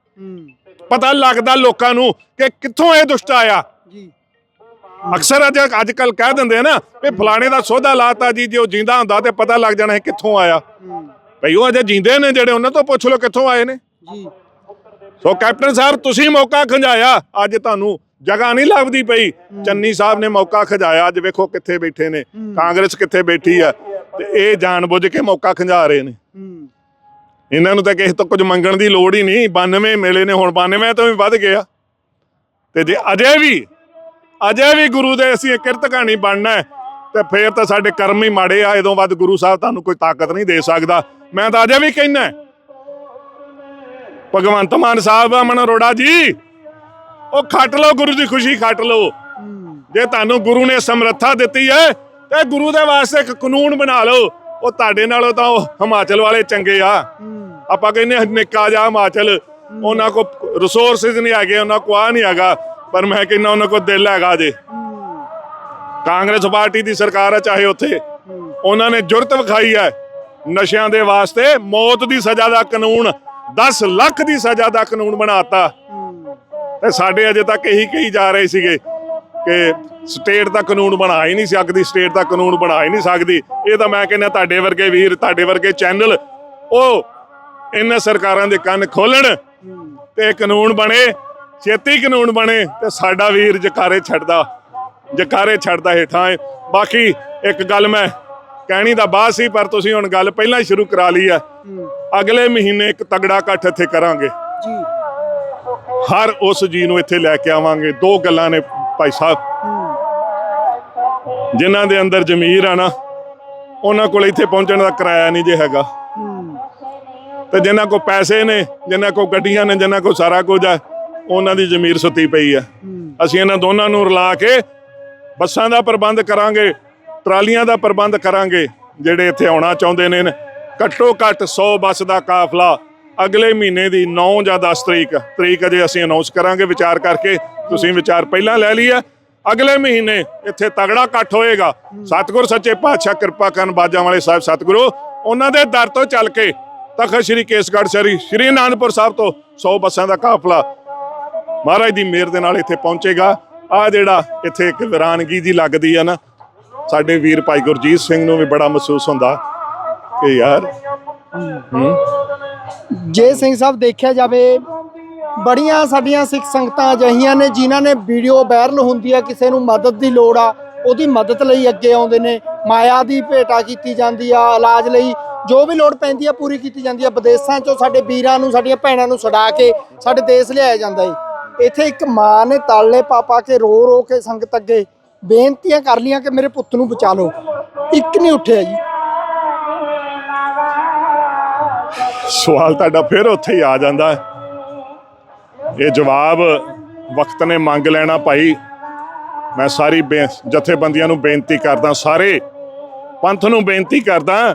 ਪਤਾ ਲੱਗਦਾ ਲੋਕਾਂ ਨੂੰ ਕਿ ਕਿੱਥੋਂ ਇਹ ਦੁਸ਼ਟ ਆਇਆ। ਜੀ। ਅਕਸਰ ਅੱਜ ਅੱਜ ਕੱਲ ਕਹਿ ਦਿੰਦੇ ਆ ਨਾ ਵੀ ਫਲਾਣੇ ਦਾ ਸੋਧਾ ਲਾਤਾ ਜੀ ਜੇ ਉਹ ਜਿੰਦਾ ਹੁੰਦਾ ਤੇ ਪਤਾ ਲੱਗ ਜਾਣਾ ਹੈ ਕਿੱਥੋਂ ਆਇਆ। ਭਈ ਉਹ ਅਜੇ ਜਿੰਦੇ ਨੇ ਜਿਹੜੇ ਉਹਨਾਂ ਤੋਂ ਪੁੱਛ ਲਓ ਕਿੱਥੋਂ ਆਏ ਨੇ। ਜੀ। ਸੋ ਕੈਪਟਨ ਸਾਹਿਬ ਤੁਸੀਂ ਮੌਕਾ ਖੰਜਾਇਆ। ਅੱਜ ਤੁਹਾਨੂੰ ਜਗ੍ਹਾ ਨਹੀਂ ਲੱਭਦੀ ਪਈ। ਚੰਨੀ ਸਾਹਿਬ ਨੇ ਮੌਕਾ ਖੰਜਾਇਆ। ਅੱਜ ਵੇਖੋ ਕਿੱਥੇ ਬੈਠੇ ਨੇ। ਕਾਂਗਰਸ ਕਿੱਥੇ ਬੈਠੀ ਆ। ਤੇ ਇਹ ਜਾਣਬੁੱਝ ਕੇ ਮੌਕਾ ਖੰਜਾ ਰਹੇ ਨੇ। ਇਹਨਾਂ ਨੂੰ ਤਾਂ ਕਿਸੇ ਤੋਂ ਕੁਝ ਮੰਗਣ ਦੀ ਲੋੜ ਹੀ ਨਹੀਂ 92 ਮੇਲੇ ਨੇ, ਹੁਣ 92 ਤੋਂ ਵੀ ਵੱਧ ਗਿਆ। ਤੇ ਜੇ ਅਜੇ ਵੀ ਅਜੇ ਵੀ ਗੁਰੂ ਦੇ ਅਸੀਂ ਕਿਰਤ ਕਹਾਣੀ ਬਣਨਾ ਤੇ ਫੇਰ ਤਾਂ ਸਾਡੇ ਕਰਮ ਹੀ ਮਾੜੇ ਆ, ਇਦੋਂ ਵੱਧ ਗੁਰੂ ਸਾਹਿਬ ਤੁਹਾਨੂੰ ਕੋਈ ਤਾਕਤ ਨਹੀਂ ਦੇ ਸਕਦਾ। ਮੈਂ ਤਾਂ ਅਜੇ ਵੀ ਕਹਿਣਾ ਭਗਵੰਤ ਮਾਨ ਸਾਹਿਬ, ਅਮਨ ਅਰੋੜਾ ਜੀ, ਉਹ ਖੱਟ ਲਓ, ਗੁਰੂ ਦੀ ਖੁਸ਼ੀ ਖੱਟ ਲਓ। ਜੇ ਤੁਹਾਨੂੰ ਗੁਰੂ ਨੇ ਸਮਰੱਥਾ ਦਿੱਤੀ ਹੈ, ਤੇ ਗੁਰੂ ਦੇ ਵਾਸਤੇ ਇੱਕ ਕਾਨੂੰਨ ਬਣਾ ਲਓ। ਉਹ ਤੁਹਾਡੇ ਨਾਲੋਂ ਤਾਂ ਉਹ ਹਿਮਾਚਲ ਵਾਲੇ ਚੰਗੇ ਆ। ਆਪਾਂ ਕਹਿੰਦੇ ਨਿੱਕਾ ਜਿਹਾ ਹਿਮਾਚਲ, ਉਹਨਾਂ ਕੋ ਰਿਸੋਰਸਸ ਨਹੀਂ ਹੈਗੇ, ਉਹਨਾਂ ਕੋ ਆ ਨਹੀਂ ਹੈਗਾ, ਪਰ ਮੈਂ ਕਹਿੰਦਾ ਉਹਨਾਂ ਕੋ ਦਿਲ ਹੈਗਾ ਜੇ। ਕਾਂਗਰਸ ਪਾਰਟੀ ਦੀ ਸਰਕਾਰ ਹੈ ਚਾਹੇ ਉੱਥੇ, ਉਹਨਾਂ ਨੇ ਜੁਰਤ ਵਿਖਾਈ ਹੈ ਨਸ਼ਿਆਂ ਦੇ ਵਾਸਤੇ, ਮੌਤ ਦੀ ਸਜ਼ਾ ਦਾ ਕਾਨੂੰਨ 10 ਲੱਖ ਦੀ ਸਜ਼ਾ ਦਾ ਕਾਨੂੰਨ ਬਣਾਤਾ। ਤੇ ਸਾਡੇ ਅਜੇ ਤੱਕ ਇਹੀ ਕਹੀ ਜਾ ਰਹੇ ਸੀਗੇ ਕਿ ਸਟੇਟ ਦਾ ਕਾਨੂੰਨ ਬਣਾ ਹੀ ਨਹੀਂ ਸਕਦੀ, ਸਟੇਟ ਦਾ ਕਾਨੂੰਨ ਬਣਾ ਹੀ ਨਹੀਂ ਸਕਦੀ। ਇਹ ਤਾਂ ਮੈਂ ਕਹਿੰਦਾ ਤੁਹਾਡੇ ਵਰਗੇ ਵੀਰ, ਤੁਹਾਡੇ ਵਰਗੇ ਚੈਨਲ, ਉਹ ਇਹਨਾਂ ਸਰਕਾਰਾਂ ਦੇ ਕੰਨ ਖੋਲਣ ਤੇ ਕਾਨੂੰਨ ਬਣੇ, ਛੇਤੀ ਕਾਨੂੰਨ ਬਣੇ ਤੇ ਸਾਡਾ ਵੀਰ ਜਕਾਰੇ ਛੱਡਦਾ ਜਕਾਰੇ ਛੱਡਦਾ ਹੇਠਾਂ ਬਾਕੀ ਇੱਕ ਗੱਲ ਮੈਂ ਕਹਿਣੀ ਦਾ ਬਾਅਦ ਸੀ, ਪਰ ਤੁਸੀਂ ਹੁਣ ਗੱਲ ਪਹਿਲਾਂ ਹੀ ਸ਼ੁਰੂ ਕਰਾ ਲਈ ਹੈ ਅਗਲੇ ਮਹੀਨੇ ਇੱਕ ਤਗੜਾ ਇਕੱਠ ਇੱਥੇ ਕਰਾਂਗੇ। ਜੀ ਹਰ ਉਸ ਜੀ ਨੂੰ ਇੱਥੇ ਲੈ ਕੇ ਆਵਾਂਗੇ। ਦੋ ਗੱਲਾਂ ਨੇ ਭਾਈ ਸਾਹਿਬ। ਜਿਨ੍ਹਾਂ ਦੇ ਅੰਦਰ ਜ਼ਮੀਰ ਆ ਨਾ, ਉਹਨਾਂ ਕੋਲ ਇੱਥੇ ਪਹੁੰਚਣ ਦਾ ਕਿਰਾਇਆ ਨਹੀਂ ਜੇ ਹੈਗਾ। ਤੇ ਜਿਨ੍ਹਾਂ ਕੋਲ ਪੈਸੇ ਨੇ, ਜਿਨ੍ਹਾਂ ਕੋਲ ਗੱਡੀਆਂ ਨੇ, ਜਿਨ੍ਹਾਂ ਕੋਲ ਸਾਰਾ ਕੁਝ ਆ ਉਹਨਾਂ ਦੀ ਜ਼ਮੀਰ ਸੁੱਤੀ ਪਈ ਆ ਅਸੀਂ ਇਹਨਾਂ ਦੋਨਾਂ ਨੂੰ ਰਲਾ ਕੇ ਬੱਸਾਂ ਦਾ ਪ੍ਰਬੰਧ ਕਰਾਂਗੇ, ਟਰਾਲੀਆਂ ਦਾ ਪ੍ਰਬੰਧ ਕਰਾਂਗੇ, ਜਿਹੜੇ ਇੱਥੇ ਆਉਣਾ ਚਾਹੁੰਦੇ ਨੇ, ਘੱਟੋ ਘੱਟ 100 ਬੱਸ ਦਾ ਕਾਫਲਾ ਅਗਲੇ ਮਹੀਨੇ ਦੀ 9 ਜਾਂ 10 ਤਰੀਕ ਤਰੀਕ ਅਜੇ ਅਸੀਂ ਅਨਾਉਂਸ ਕਰਾਂਗੇ ਵਿਚਾਰ ਕਰਕੇ, ਤੁਸੀਂ ਵਿਚਾਰ ਪਹਿਲਾਂ ਲੈ ਲਿਆ ਅਗਲੇ ਮਹੀਨੇ ਇੱਥੇ ਤਗੜਾ ਇਕੱਠ ਹੋਏਗਾ। ਸਤਿਗੁਰ ਸੱਚੇ ਪਾਤਸ਼ਾਹ ਕਿਰਪਾ ਕਰਨ ਬਾਜਾਂ ਵਾਲੇ ਸਾਹਿਬ ਸਤਿਗੁਰੂ, ਉਹਨਾਂ ਦੇ ਦਰ ਤੋਂ ਚੱਲ ਕੇ ਤਖਤ ਸ੍ਰੀ ਕੇਸਗੜ੍ਹ ਸ੍ਰੀ ਸ੍ਰੀ ਅਨੰਦਪੁਰ ਸਾਹਿਬ ਤੋਂ 100 ਬੱਸਾਂ ਦਾ ਕਾਫਲਾ ਮਹਾਰਾਜ ਦੀ ਮਿਹਰ ਦੇ ਨਾਲ ਇੱਥੇ ਪਹੁੰਚੇਗਾ। ਆ ਜਿਹੜਾ ਇੱਥੇ ਇੱਕ ਵਿਰਾਨਗੀ ਜੀ ਲੱਗਦੀ ਆ ਨਾ, ਸਾਡੇ ਵੀਰ ਭਾਈ ਗੁਰਜੀਤ ਸਿੰਘ ਨੂੰ ਵੀ ਬੜਾ ਮਹਿਸੂਸ ਹੁੰਦਾ ਕਿ ਯਾਰ ਜੇ ਸਿੰਘ ਸਾਹਿਬ ਦੇਖਿਆ ਜਾਵੇ, ਬੜੀਆਂ ਸਾਡੀਆਂ ਸਿੱਖ ਸੰਗਤਾਂ ਅਜਿਹੀਆਂ ਨੇ ਜਿਨ੍ਹਾਂ ਨੇ ਵੀਡੀਓ ਵਾਇਰਲ ਹੁੰਦੀ ਆ, ਕਿਸੇ ਨੂੰ ਮਦਦ ਦੀ ਲੋੜ ਆ, ਉਹਦੀ ਮਦਦ ਲਈ ਅੱਗੇ ਆਉਂਦੇ ਨੇ। ਮਾਇਆ ਦੀ ਭੇਟਾ ਕੀਤੀ ਜਾਂਦੀ ਆ, ਇਲਾਜ ਲਈ ਜੋ ਵੀ ਲੋੜ ਪੈਂਦੀ ਆ ਪੂਰੀ ਕੀਤੀ ਜਾਂਦੀ ਆ। ਵਿਦੇਸ਼ਾਂ ਚੋਂ ਸਾਡੇ ਵੀਰਾਂ ਨੂੰ, ਸਾਡੀਆਂ ਭੈਣਾਂ ਨੂੰ ਛਡਾ ਕੇ ਸਾਡੇ ਦੇਸ਼ ਲਿਆਇਆ ਜਾਂਦਾ ਏ। ਇੱਥੇ ਇੱਕ ਮਾਂ ਨੇ ਤਾਲੇ ਪਾ ਕੇ ਰੋ ਰੋ ਕੇ ਸੰਗਤ ਅੱਗੇ ਬੇਨਤੀਆਂ ਕਰ ਲੀਆਂ ਕਿ ਮੇਰੇ ਪੁੱਤ ਨੂੰ ਬਚਾ ਲਓ। ਇੱਕ ਨਹੀਂ ਉੱਠਿਆ ਜੀ। ਸਵਾਲ ਤੁਹਾਡਾ ਫਿਰ ਉੱਥੇ ਹੀ ਆ ਜਾਂਦਾ ਇਹ ਜਵਾਬ ਵਕਤ ਨੇ ਮੰਗ ਲੈਣਾ ਭਾਈ। ਮੈਂ ਸਾਰੀ ਬੇ- ਜਥੇਬੰਦੀਆਂ ਨੂੰ ਬੇਨਤੀ ਕਰਦਾ, ਸਾਰੇ ਪੰਥ ਨੂੰ ਬੇਨਤੀ ਕਰਦਾ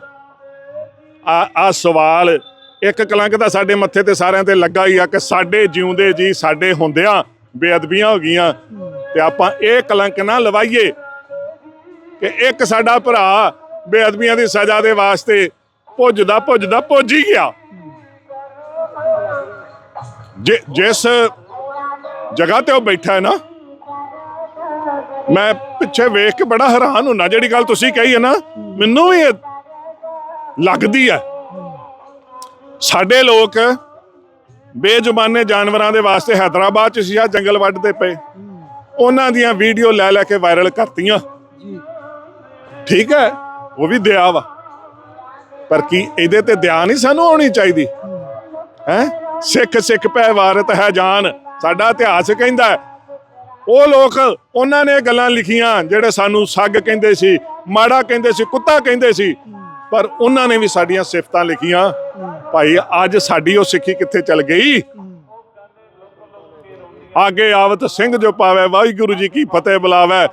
ਆ ਆ ਸਵਾਲ, ਇੱਕ ਕਲੰਕ ਤਾਂ ਸਾਡੇ ਮੱਥੇ ਤੇ ਸਾਰਿਆਂ ਤੇ ਲੱਗਾ ਹੀ ਆ ਕਿ ਸਾਡੇ ਜਿਉਂਦੇ ਜੀ ਸਾਡੇ ਹੁੰਦਿਆਂ ਬੇਅਦਬੀਆਂ ਹੋ ਗਈਆਂ। ਤੇ ਆਪਾਂ ਇਹ ਕਲੰਕ ਨਾ ਲਵਾਈਏ ਕਿ ਇੱਕ ਸਾਡਾ ਭਰਾ ਬੇਅਦਬੀਆਂ ਦੀ ਸਜ਼ਾ ਦੇ ਵਾਸਤੇ ਭੁੱਜਦਾ ਭੁੱਜਦਾ ਭੁੱਜ ਹੀ ਗਿਆ। ਜਿ- ਜਿਸ ਜਗ੍ਹਾ ਤੇ ਉਹ ਬੈਠਾ ਹੈ ਨਾ, ਮੈਂ ਪਿੱਛੇ ਵੇਖ ਕੇ ਬੜਾ ਹੈਰਾਨ ਹੁੰਨਾ, ਜਿਹੜੀ ਗੱਲ ਤੁਸੀਂ ਕਹੀ ਹੈ ਨਾ, ਮੈਨੂੰ ਵੀ ਲੱਗਦੀ ਹੈ। ਸਾਡੇ ਲੋਕ ਬੇਜ਼ੁਬਾਨੇ ਜਾਨਵਰਾਂ ਦੇ ਵਾਸਤੇ ਹైదరాబాద్ ਚ ਸੀ ਆ ਜੰਗਲ ਵੱਢਦੇ ਪਏ। ਉਹਨਾਂ ਦੀਆਂ ਵੀਡੀਓ ਲੈ ਲੈ ਕੇ ਵਾਇਰਲ ਕਰਤੀਆਂ। ਠੀਕ ਹੈ, ਉਹ ਵੀ ਦਿਆ ਵਾ। ਪਰ ਕੀ ਇਹਦੇ ਤੇ ਦਇਆ ਨਹੀਂ ਸਾਨੂੰ ਆਉਣੀ ਚਾਹੀਦੀ? ਹੈ? ਸਿੱਖ ਸਿੱਖ ਪੈ ਵਾਰਤ ਹੈ ਜਾਨ, ਸਾਡਾ ਇਤਿਹਾਸ ਕਹਿੰਦਾ ਉਹ ਲੋਕ, ਉਹਨਾਂ ਨੇ ਗੱਲਾਂ ਲਿਖੀਆਂ, ਜਿਹੜੇ ਸਾਨੂੰ ਸੱਗ ਕਹਿੰਦੇ ਸੀ, ਮਾੜਾ ਕਹਿੰਦੇ ਸੀ, ਕੁੱਤਾ ਕਹਿੰਦੇ ਸੀ। ਪਰ ਉਹਨਾਂ ਨੇ ਵੀ ਸਾਡੀਆਂ ਸਿਫਤਾਂ ਲਿਖੀਆਂ। ਭਾਈ, ਅੱਜ ਸਾਡੀ ਉਹ ਸਿੱਖੀ ਕਿੱਥੇ ਚਲ ਗਈ? ਆਗੇ ਆਵਤ ਸਿੰਘ ਜੋ ਪਾਵੇ, ਵਾਹਿਗੁਰੂ ਜੀ ਕੀ ਫਤਿਹ ਬੁਲਾਵੇ।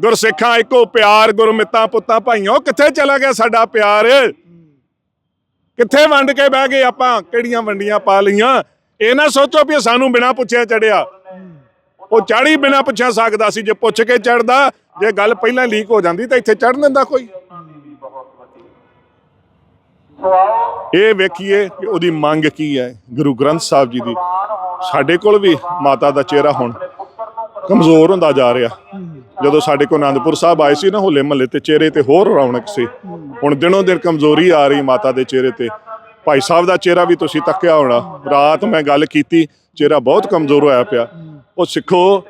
ਗੁਰਸਿੱਖਾਂ ਇੱਕੋ ਪਿਆਰ, ਗੁਰਮਿੱਤਾਂ ਪੁੱਤਾਂ। ਭਾਈਓ, ਕਿੱਥੇ ਚਲਾ ਗਿਆ ਸਾਡਾ ਪਿਆਰ? ਕਿੱਥੇ ਵੰਡ ਕੇ ਬਹਿ ਗਏ ਆਪਾਂ? ਕਿਹੜੀਆਂ ਵੰਡੀਆਂ ਪਾ ਲਈਆਂ? ਇਹ ਨਾ ਸੋਚੋ ਵੀ ਸਾਨੂੰ ਬਿਨਾਂ ਪੁੱਛਿਆ ਚੜਿਆ। ਉਹ ਚੜੀ ਬਿਨਾਂ ਪੁੱਛਿਆ ਸਕਦਾ ਸੀ, ਜੇ ਪੁੱਛ ਕੇ ਚੜਦਾ, ਜੇ ਗੱਲ ਪਹਿਲਾਂ ਲੀਕ ਹੋ ਜਾਂਦੀ ਤਾਂ ਇੱਥੇ ਚੜਨ ਲੈਂਦਾ ਕੋਈ। ਇਹ ਵੇਖੀਏ ਕਿ ਉਹਦੀ ਮੰਗ ਕੀ ਹੈ, ਗੁਰੂ ਗ੍ਰੰਥ ਸਾਹਿਬ ਜੀ ਦੀ। ਸਾਡੇ ਕੋਲ ਵੀ ਮਾਤਾ ਦਾ ਚਿਹਰਾ ਹੁਣ ਕਮਜ਼ੋਰ ਹੁੰਦਾ ਜਾ ਰਿਹਾ। ਜਦੋਂ ਸਾਡੇ ਕੋਲ ਆਨੰਦਪੁਰ ਸਾਹਿਬ ਆਏ ਸੀ ਨਾ ਹੋਲੇ ਮਹੱਲੇ ਤੇ, ਚਿਹਰੇ ਤੇ ਹੋਰ ਰੌਣਕ ਸੀ। ਹੁਣ ਦਿਨੋਂ ਦਿਨ ਕਮਜ਼ੋਰੀ ਆ ਰਹੀ ਮਾਤਾ ਦੇ ਚਿਹਰੇ ਤੇ। ਭਾਈ ਸਾਹਿਬ ਦਾ ਚਿਹਰਾ ਵੀ ਤੁਸੀਂ ਤੱਕਿਆ ਹੋਣਾ। ਰਾਤ ਮੈਂ ਗੱਲ ਕੀਤੀ, ਚਿਹਰਾ ਬਹੁਤ ਕਮਜ਼ੋਰ ਹੋਇਆ ਪਿਆ। ਉਹ ਸਿੱਖੋ,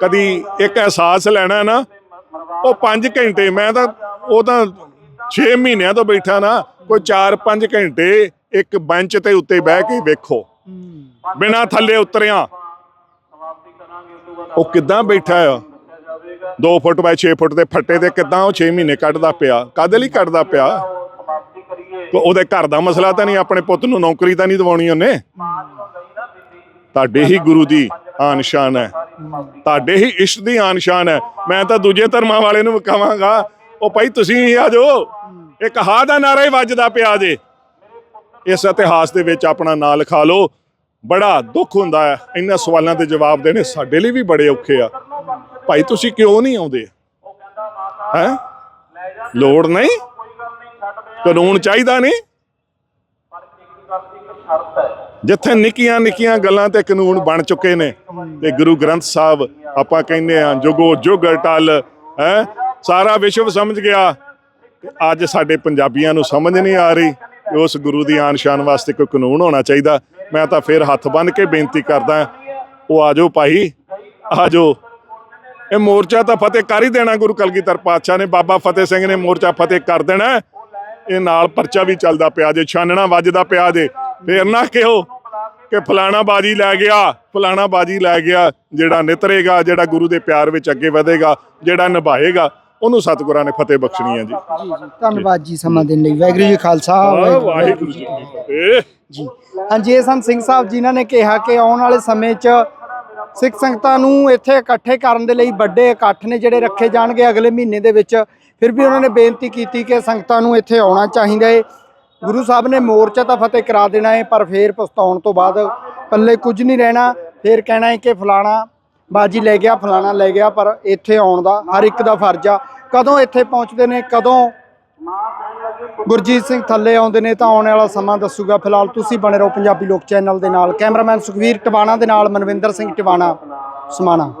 ਕਦੀ ਇੱਕ ਅਹਿਸਾਸ ਲੈਣਾ ਨਾ, ਉਹ 5 ਘੰਟੇ, ਮੈਂ ਤਾਂ ਉਹ ਤਾਂ 6 ਮਹੀਨਿਆਂ ਤੋਂ ਬੈਠਾ ਨਾ, ਕੋਈ 4-5 ਘੰਟੇ ਇੱਕ ਬੈਂਚ ਤੇ ਉੱਤੇ ਬਹਿ ਕੇ ਵੇਖੋ। ਬਿਨਾ ਥੱਲੇ ਉਤਰਿਆ। ਉਹ ਕਿੱਦਾਂ ਬੈਠਾ ਆ? 2 ਫੁੱਟ ਬਾਈ 6 ਫੁੱਟ ਦੇ ਫੱਟੇ ਤੇ ਕਿੱਦਾਂ ਉਹ 6 ਮਹੀਨੇ ਕੱਢਦਾ ਪਿਆ? ਕਾਦੇ ਲਈ ਕੱਢਦਾ ਪਿਆ? ਉਹਦੇ ਘਰ ਦਾ ਮਸਲਾ ਤਾਂ ਨਹੀਂ, ਆਪਣੇ ਪੁੱਤ ਨੂੰ ਨੌਕਰੀ ਤਾਂ ਨਹੀਂ ਦਿਵਾਉਣੀ ਉਹਨੇ? ਤੁਹਾਡੇ ਹੀ ਗੁਰੂ ਦੀ ਆਨ ਸ਼ਾਨ ਹੈ। ਤੁਹਾਡੇ ਹੀ ਇਸ਼ਟ ਦੀ ਆਨ ਸ਼ਾਨ ਹੈ। ਮੈਂ ਤਾਂ ਦੂਜੇ ਧਰਮਾਂ ਵਾਲੇ ਨੂੰ ਕਹਾਂਗਾ, ਉਹ ਭਾਈ ਤੁਸੀਂ ਹੀ ਆ ਜਾਓ। ਇੱਕ ਹਾ ਦਾ ਨਾਰਾ ਹੀ ਵੱਜਦਾ ਪਿਆ ਜੇ। ਇਸ ਇਤਿਹਾਸ ਦੇ ਵਿੱਚ ਆਪਣਾ ਨਾਂ ਲਿਖਾ ਲਓ। ਬੜਾ ਦੁੱਖ ਹੁੰਦਾ ਹੈ। ਇਹਨਾਂ ਸਵਾਲਾਂ ਦੇ ਜਵਾਬ ਦੇਣੇ ਸਾਡੇ ਲਈ ਵੀ ਬੜੇ ਔਖੇ ਆ। ਭਾਈ, ਤੁਸੀਂ ਕਿਉਂ ਨਹੀਂ ਆਉਂਦੇ? ਹੈ? ਲੋੜ ਨਹੀਂ? ਕਾਨੂੰਨ ਚਾਹੀਦਾ ਨਹੀਂ? ਜਿੱਥੇ ਨਿੱਕੀਆਂ ਨਿੱਕੀਆਂ ਗੱਲਾਂ ਤੇ ਕਾਨੂੰਨ ਬਣ ਚੁੱਕੇ ਨੇ, ਤੇ ਗੁਰੂ ਗ੍ਰੰਥ ਸਾਹਿਬ ਆਪਾਂ ਕਹਿੰਦੇ ਆ, ਜੁਗੋ ਜੁਗ ਟਲ, ਹੈ? ਸਾਰਾ ਵਿਸ਼ਵ ਸਮਝ ਗਿਆ। ਤੇ ਅੱਜ ਸਾਡੇ ਪੰਜਾਬੀਆਂ ਨੂੰ ਸਮਝ ਨਹੀਂ ਆ ਰਹੀ ਕਿ ਉਸ ਗੁਰੂ ਦੀ ਆਨ ਸ਼ਾਨ ਵਾਸਤੇ ਕੋਈ ਕਾਨੂੰਨ ਹੋਣਾ ਚਾਹੀਦਾ। ਮੈਂ ਤਾਂ ਫਿਰ ਹੱਥ ਬੰਨ ਕੇ ਬੇਨਤੀ ਕਰਦਾ ਉਹ ਆਜੋ ਭਾਈ ਆਜੋ ਇਹ ਮੋਰਚਾ ਤਾਂ ਫਤਿਹ ਕਰ ਹੀ ਦੇਣਾ ਗੁਰੂ ਕਲਗੀਧਰ ਪਾਤਸ਼ਾਹ ਨੇ, ਬਾਬਾ ਫਤਿਹ ਸਿੰਘ ਨੇ ਮੋਰਚਾ ਫਤਿਹ ਕਰ ਦੇਣਾ ਇਹ ਨਾਲ ਪਰਚਾ ਵੀ ਚੱਲਦਾ ਪਿਆ ਜੇ, ਛਾਨਣਾ ਵੱਜਦਾ ਪਿਆ ਜੇ। ਫੇਰ ਨਾ ਕਿਹੋ ਕਿ ਫਲਾਣਾ ਬਾਜੀ ਲੈ ਗਿਆ, ਫਲਾਣਾ ਬਾਜੀ ਲੈ ਗਿਆ, ਜਿਹੜਾ ਨਿਤਰੇਗਾ, ਜਿਹੜਾ ਗੁਰੂ ਦੇ ਪਿਆਰ ਵਿੱਚ ਅੱਗੇ ਵਧੇਗਾ, ਜਿਹੜਾ ਨਿਭਾਏਗਾ। ਉਹਨੂੰ ਸਤਿਗੁਰਾਂ ਨੇ ਫਤਿਹ ਬਖਸ਼ਣੀ ਹੈ ਜੀ। ਜੀ ਜੀ ਧੰਨਵਾਦ ਜੀ ਸਮਾਂ ਦੇਣ ਲਈ। ਵਾਹਿਗੁਰੂ ਜੀ ਖਾਲਸਾ ਵਾਹਿਗੁਰੂ ਜੀ ਕੀ ਫਤਿਹ। ਜੀ। ਹਾਂਜੀ ਇਹ ਸਨ ਸਿੰਘ ਸਾਹਿਬ ਜਿਨ੍ਹਾਂ ਨੇ ਕਿਹਾ ਕਿ ਆਉਣ ਵਾਲੇ ਸਮੇਂ 'ਚ ਸਿੱਖ ਸੰਗਤਾਂ ਨੂੰ ਇੱਥੇ ਇਕੱਠੇ ਕਰਨ ਦੇ ਲਈ ਵੱਡੇ ਇਕੱਠ ਨੇ ਜਿਹੜੇ ਰੱਖੇ ਜਾਣਗੇ ਅਗਲੇ ਮਹੀਨੇ ਦੇ ਵਿੱਚ। ਫਿਰ ਵੀ ਉਹਨਾਂ ਨੇ ਬੇਨਤੀ ਕੀਤੀ ਕਿ ਸੰਗਤਾਂ ਨੂੰ ਇੱਥੇ ਆਉਣਾ ਚਾਹੀਦਾ ਹੈ ਗੁਰੂ ਸਾਹਿਬ ਨੇ ਮੋਰਚਾ ਤਾਂ ਫਤਿਹ ਕਰਾ ਦੇਣਾ ਹੈ ਪਰ ਫੇਰ ਪਛਤਾਉਣ ਤੋਂ ਬਾਅਦ ਪੱਲੇ ਕੁਝ ਨਹੀਂ ਰਹਿਣਾ। ਫੇਰ ਕਹਿਣਾ ਹੈ ਕਿ ਫਲਾਣਾ ਬਾਜੀ ਲੈ ਗਿਆ, ਫਲਾਣਾ ਲੈ ਗਿਆ, ਪਰ ਇੱਥੇ ਆਉਣ ਦਾ ਹਰ ਇੱਕ ਦਾ ਫਰਜ਼ ਆ। ਕਦੋਂ ਇੱਥੇ ਪਹੁੰਚਦੇ ਨੇ, ਕਦੋਂ ਗੁਰਜੀਤ ਸਿੰਘ ਥੱਲੇ ਆਉਂਦੇ ਨੇ, ਤਾਂ ਆਉਣ ਵਾਲਾ ਸਮਾਂ ਦੱਸੂਗਾ। ਫਿਲਹਾਲ ਤੁਸੀਂ ਬਣੇ ਰਹੋ ਪੰਜਾਬੀ ਲੋਕ ਚੈਨਲ ਦੇ ਨਾਲ। ਕੈਮਰਾਮੈਨ ਸੁਖਵੀਰ ਟਿਵਾਣਾ ਦੇ ਨਾਲ ਮਨਵਿੰਦਰ ਸਿੰਘ ਟਿਵਾਣਾ, ਸਮਾਣਾ।